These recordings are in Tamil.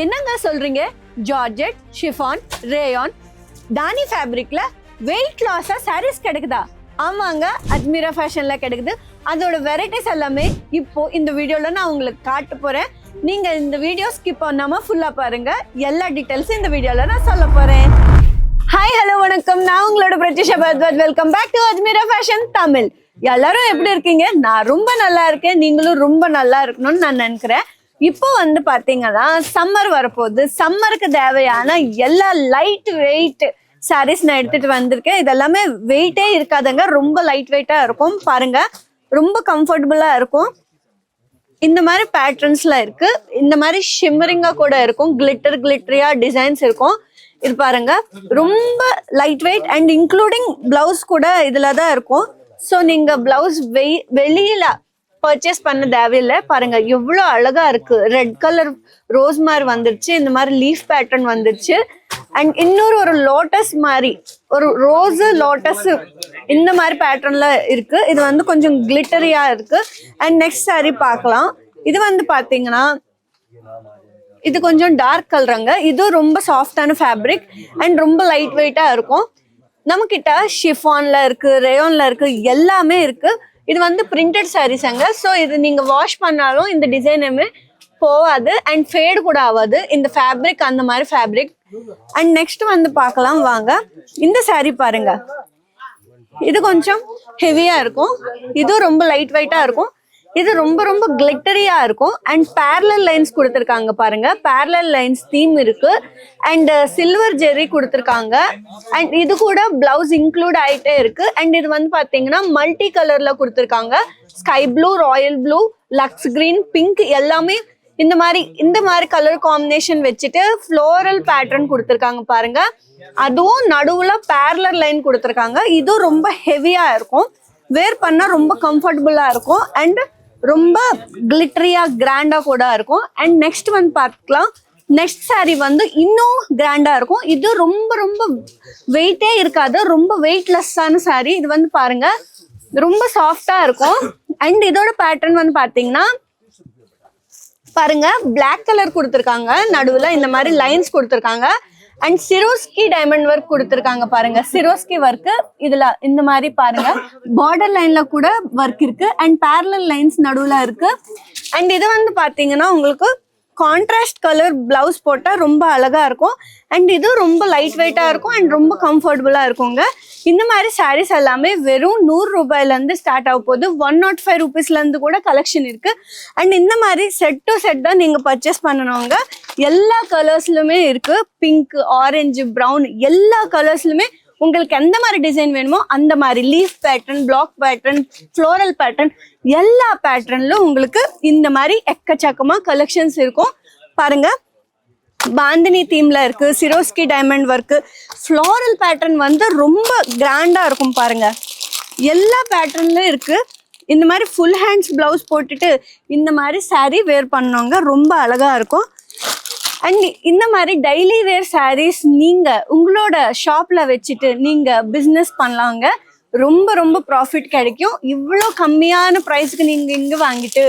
என்னங்க சொல்றீங்க? ஜார்ஜெட் ஷிஃபான் ரேயான் தானி ஃபேப்ரிக்ல வெயிட் லாஸா சாரீஸ் கிடைக்குதா? ஆமாங்க அஜ்மீரா ஃபேஷன்ல கிடைக்குது. அதோட வெரைட்டிஸ் எல்லாமே இப்போ இந்த வீடியோல நான் உங்களுக்கு காட்ட போறேன். நீங்க இந்த வீடியோ ஸ்கிப் பண்ணாம ஃபுல்லா பாருங்க. எல்லா டீடைல்ஸும் இந்த வீடியோல நான் சொல்ல போறேன். ஹாய் ஹலோ வணக்கம். நான் உங்களோட Pratyusha Badavath welcome back to Ajmeera fashion Tamil. எல்லாரும் எப்படி இருக்கீங்க? நான் ரொம்ப நல்லா இருக்கேன். நீங்களும் ரொம்ப நல்லா இருக்கணும்னு நான் நினைக்கிறேன். இப்போ வந்து பாத்தீங்கன்னா சம்மர் வரப்போகுது. சம்மருக்கு தேவையான எல்லா லைட் வெயிட் சாரீஸ் நான் எடுத்துட்டு வந்திருக்கேன். இதெல்லாமே வெயிட்டே இருக்காதுங்க. ரொம்ப லைட் வெயிட்டா இருக்கும். பாருங்க. ரொம்ப கம்ஃபர்டபுளா இருக்கும். இந்த மாதிரி பேட்டர்ன்ஸ்ல இருக்கு. இந்த மாதிரி ஷிம்மரிங்கா கூட இருக்கும். கிளிட்டர் கிளிட்டரியா டிசைன்ஸ் இருக்கும். இது பாருங்க. ரொம்ப light weight and including blouse கூட இதுல தான் இருக்கும். ஸோ நீங்க பிளவுஸ் வெய் வெளியில பர்ச்சேஸ் பண்ண தேவையில்லை. பாருங்க எவ்வளோ அழகா இருக்கு. ரெட் கலர் ரோஸ் மாதிரி வந்துருச்சு இந்த மாதிரி லீஃப் பேட்டர்ன் வந்துருச்சு. அண்ட் இன்னொரு ஒரு லோட்டஸ் மாதிரி ஒரு ரோஸு லோட்டஸ் இந்த மாதிரி பேட்டர்ன்ல இருக்கு. இது வந்து கொஞ்சம் கிளிட்டரியா இருக்கு. அண்ட் நெக்ஸ்ட் சாரி பார்க்கலாம். இது வந்து பாத்தீங்கன்னா இது கொஞ்சம் டார்க் கலருங்க இது ரொம்ப சாஃப்டான ஃபேப்ரிக் அண்ட் ரொம்ப லைட் வெயிட்டா இருக்கும். நம்ம கிட்ட ஷிஃபான்ல இருக்கு ரேயான்ல இருக்கு எல்லாமே இருக்கு. இது வந்து பிரிண்டட் சாரீஸாங்க ஸோ இது நீங்க வாஷ் பண்ணாலும் இந்த டிசைனுமே போகாது. அண்ட் ஃபேடு கூட ஆகாது. இந்த ஃபேப்ரிக் அந்த மாதிரி ஃபேப்ரிக் அண்ட் நெக்ஸ்ட் வந்து பார்க்கலாம். வாங்க. இந்த சாரீ பாருங்க. இது கொஞ்சம் ஹெவியா இருக்கும். இதுவும் ரொம்ப லைட் வெயிட்டா இருக்கும். இது ரொம்ப ரொம்ப கிளிட்டரியா இருக்கும். அண்ட் பேரலல் லைன்ஸ் கொடுத்துருக்காங்க பாருங்க. பேரலல் லைன்ஸ் தீம் இருக்கு. அண்ட் சில்வர் uh, ஜெரி கொடுத்துருக்காங்க. அண்ட் இது கூட பிளவுஸ் இன்க்ளூட் ஆயிட்டே இருக்கு. அண்ட் இது வந்து பாத்தீங்கன்னா மல்டி கலர்ல கொடுத்துருக்காங்க. Sky blue royal blue lux green pink எல்லாமே இந்த மாதிரி இந்த மாதிரி கலர் காம்பினேஷன் வச்சுட்டு ஃப்ளோரல் பேட்டர்ன் கொடுத்துருக்காங்க பாருங்க. அதுவும் நடுவுல பேரலர் லைன் கொடுத்துருக்காங்க. இதுவும் ரொம்ப ஹெவியா இருக்கும். வேர் பண்ணா ரொம்ப கம்ஃபர்டபுளா இருக்கும். அண்ட் ரொம்ப கிளிட்டரியா கிராண்டா கூட இருக்கும். அண்ட் நெக்ஸ்ட் வந்து பார்க்கலாம். நெக்ஸ்ட் saree வந்து இன்னும் கிராண்டா இருக்கும். இது ரொம்ப ரொம்ப வெயிட்டே இருக்காது. ரொம்ப வெயிட்லெஸ்ஸான saree. இது வந்து பாருங்க ரொம்ப சாஃப்டா இருக்கும். அண்ட் இதோட பேட்டர்ன் வந்து பாத்தீங்கன்னா பாருங்க பிளாக் கலர் கொடுத்துருக்காங்க. நடுவுல இந்த மாதிரி லைன்ஸ் கொடுத்துருக்காங்க. அண்ட் சிரோஸ்கி டைமண்ட் ஒர்க் கொடுத்துருக்காங்க பாருங்க. சிரோஸ்கி ஒர்க் இதுல இந்த மாதிரி பாருங்க. பார்டர் லைன்ல கூட ஒர்க் இருக்கு. அண்ட் பேரலல் லைன்ஸ் நடுவுல இருக்கு. அண்ட் இது வந்து பாத்தீங்கன்னா உங்களுக்கு கான்ட்ராஸ்ட் கலர் பிளவுஸ் போட்டால் ரொம்ப அழகா இருக்கும். அண்ட் இது ரொம்ப லைட் வெயிட்டா இருக்கும். அண்ட் ரொம்ப கம்ஃபர்டபுளாக இருக்குங்க. இந்த மாதிரி சாரீஸ் எல்லாமே வெறும் நூறு ரூபாயிலேருந்து ஸ்டார்ட் ஆக போகுது. ஒன் நாட் ஃபைவ் ருபீஸ்ல இருந்து கூட கலெக்ஷன் இருக்கு. அண்ட் இந்த மாதிரி செட் டு செட் தான் நீங்க பர்ச்சேஸ் பண்ணணுங்க. எல்லா கலர்ஸ்லுமே இருக்கு. பிங்க் ஆரஞ்சு ப்ரௌன் எல்லா கலர்ஸ்லுமே உங்களுக்கு எந்த மாதிரி டிசைன் வேணுமோ அந்த மாதிரி leaf pattern block pattern floral pattern எல்லா பேட்டர்ன்லும் உங்களுக்கு இந்த மாதிரி எக்கச்சக்கமா கலெக்ஷன்ஸ் இருக்கும். பாருங்க. பாந்தினி தீம்ல இருக்கு Swarovski diamond work floral pattern வந்து ரொம்ப கிராண்டா இருக்கும் பாருங்க. எல்லா பேட்டர்ன்லும் இருக்கு. இந்த மாதிரி ஃபுல் ஹேண்ட்ஸ் பிளவுஸ் போட்டுட்டு இந்த மாதிரி saree வேர் பண்ணவங்க ரொம்ப அழகா இருக்கும். அண்ட் இந்த மாதிரி டெய்லி வேர் சாரீஸ் நீங்க உங்களோட ஷாப்ல வச்சுட்டு நீங்க பிஸ்னஸ் பண்ணலாங்க. ரொம்ப ரொம்ப ப்ராஃபிட் கிடைக்கும். இவ்வளோ கம்மியான ப்ரைஸ்க்கு நீங்க இங்க வாங்கிட்டு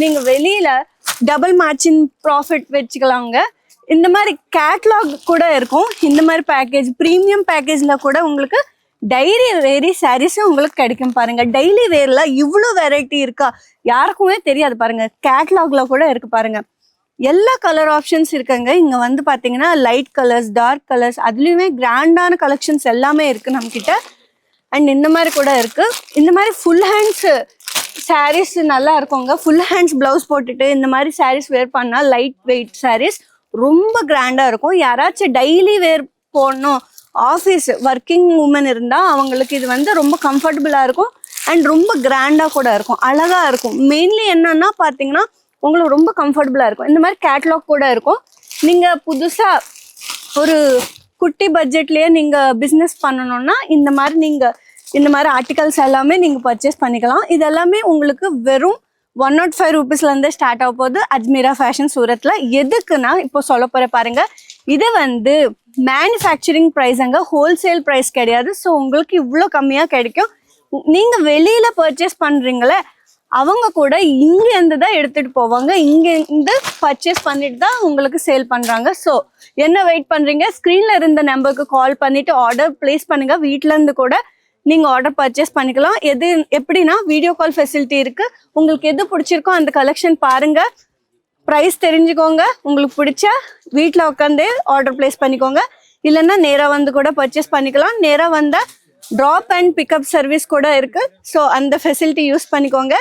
நீங்க வெளியில டபுள் மேட்சின் ப்ராஃபிட் வச்சுக்கலாங்க. இந்த மாதிரி கேட்லாக் கூட இருக்கும். இந்த மாதிரி பேக்கேஜ் ப்ரீமியம் பேக்கேஜில் கூட உங்களுக்கு டைரி வேரி சாரீஸும் உங்களுக்கு கிடைக்கும் பாருங்க. டெய்லி வேரில் இவ்வளோ வெரைட்டி இருக்கா? யாருக்குமே தெரியாது பாருங்க. கேட்லாக்ல கூட இருக்கு பாருங்க. எல்லா கலர் ஆப்ஷன்ஸ் இருக்குங்க. இங்கே வந்து பார்த்தீங்கன்னா லைட் கலர்ஸ் டார்க் கலர்ஸ் அதுலேயுமே கிராண்டான கலெக்ஷன்ஸ் எல்லாமே இருக்குது நம்மக்கிட்ட அண்ட் இந்த மாதிரி கூட இருக்குது இந்த மாதிரி ஃபுல் ஹேண்ட்ஸு சாரீஸ் நல்லா இருக்குங்க. ஃபுல் ஹேண்ட்ஸ் ப்ளவுஸ் போட்டுட்டு இந்த மாதிரி சாரீஸ் வேர் பண்ணால் லைட் வெயிட் சாரீஸ் ரொம்ப கிராண்டாக இருக்கும். யாராச்சும் டெய்லி வேர் போடணும் ஆஃபீஸ் ஒர்க்கிங் உமன் இருந்தால் அவங்களுக்கு இது வந்து ரொம்ப கம்ஃபர்டபுளாக இருக்கும். அண்ட் ரொம்ப கிராண்டாக கூட இருக்கும். அழகாக இருக்கும். மெயின்லி என்னன்னா பார்த்தீங்கன்னா உங்களுக்கு ரொம்ப கம்ஃபர்டபுளாக இருக்கும். இந்த மாதிரி கேட்லாக் கூட இருக்கும். நீங்கள் புதுசாக ஒரு குட்டி பட்ஜெட்லேயே நீங்கள் பிஸ்னஸ் பண்ணணும்னா இந்த மாதிரி நீங்கள் இந்த மாதிரி ஆர்டிகல்ஸ் எல்லாமே நீங்கள் பர்ச்சேஸ் பண்ணிக்கலாம். இது எல்லாமே உங்களுக்கு வெறும் ஒன் நாட் ஃபைவ் ருபீஸ்லேருந்தே ஸ்டார்ட் ஆக போகுது. அஜ்மீரா ஃபேஷன் சூரத்தில் எதுக்குன்னா இப்போ சொல்ல போகிற பாருங்கள் இது வந்து மேனுஃபேக்சரிங் ப்ரைஸுங்க ஹோல்சேல் ப்ரைஸ் கிடையாது. ஸோ உங்களுக்கு இவ்வளோ கம்மியாக கிடைக்கும். நீங்கள் வெளியில் பர்ச்சேஸ் பண்ணுறீங்களே அவங்க கூட இங்க இருந்து தான் எடுத்துட்டு போவாங்க. இங்க இருந்து பர்ச்சேஸ் பண்ணிட்டு தான் உங்களுக்கு சேல் பண்றாங்க. ஸோ என்ன வெயிட் பண்றீங்க? ஸ்க்ரீன்ல இருந்த நம்பருக்கு கால் பண்ணிட்டு ஆர்டர் பிளேஸ் பண்ணுங்க. வீட்ல இருந்து கூட நீங்கள் ஆர்டர் பர்ச்சேஸ் பண்ணிக்கலாம். எது எப்படின்னா வீடியோ கால் ஃபெசிலிட்டி இருக்குது உங்களுக்கு எது பிடிச்சிருக்கோ அந்த கலெக்ஷன் பாருங்கள் ப்ரைஸ் தெரிஞ்சுக்கோங்க. உங்களுக்கு பிடிச்ச வீட்டில் உட்காந்தே ஆர்டர் பிளேஸ் பண்ணிக்கோங்க. இல்லைன்னா நேராக வந்து கூட பர்ச்சேஸ் பண்ணிக்கலாம். நேராக வந்தால் ட்ராப் அண்ட் பிக்கப் சர்வீஸ் கூட இருக்குது ஸோ அந்த ஃபெசிலிட்டி யூஸ் பண்ணிக்கோங்க.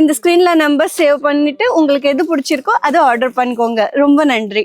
இந்த ஸ்க்ரீனில் நம்பர் சேவ் பண்ணிவிட்டு உங்களுக்கு எது பிடிச்சிருக்கோ அதை ஆர்டர் பண்ணிக்கோங்க. ரொம்ப நன்றி.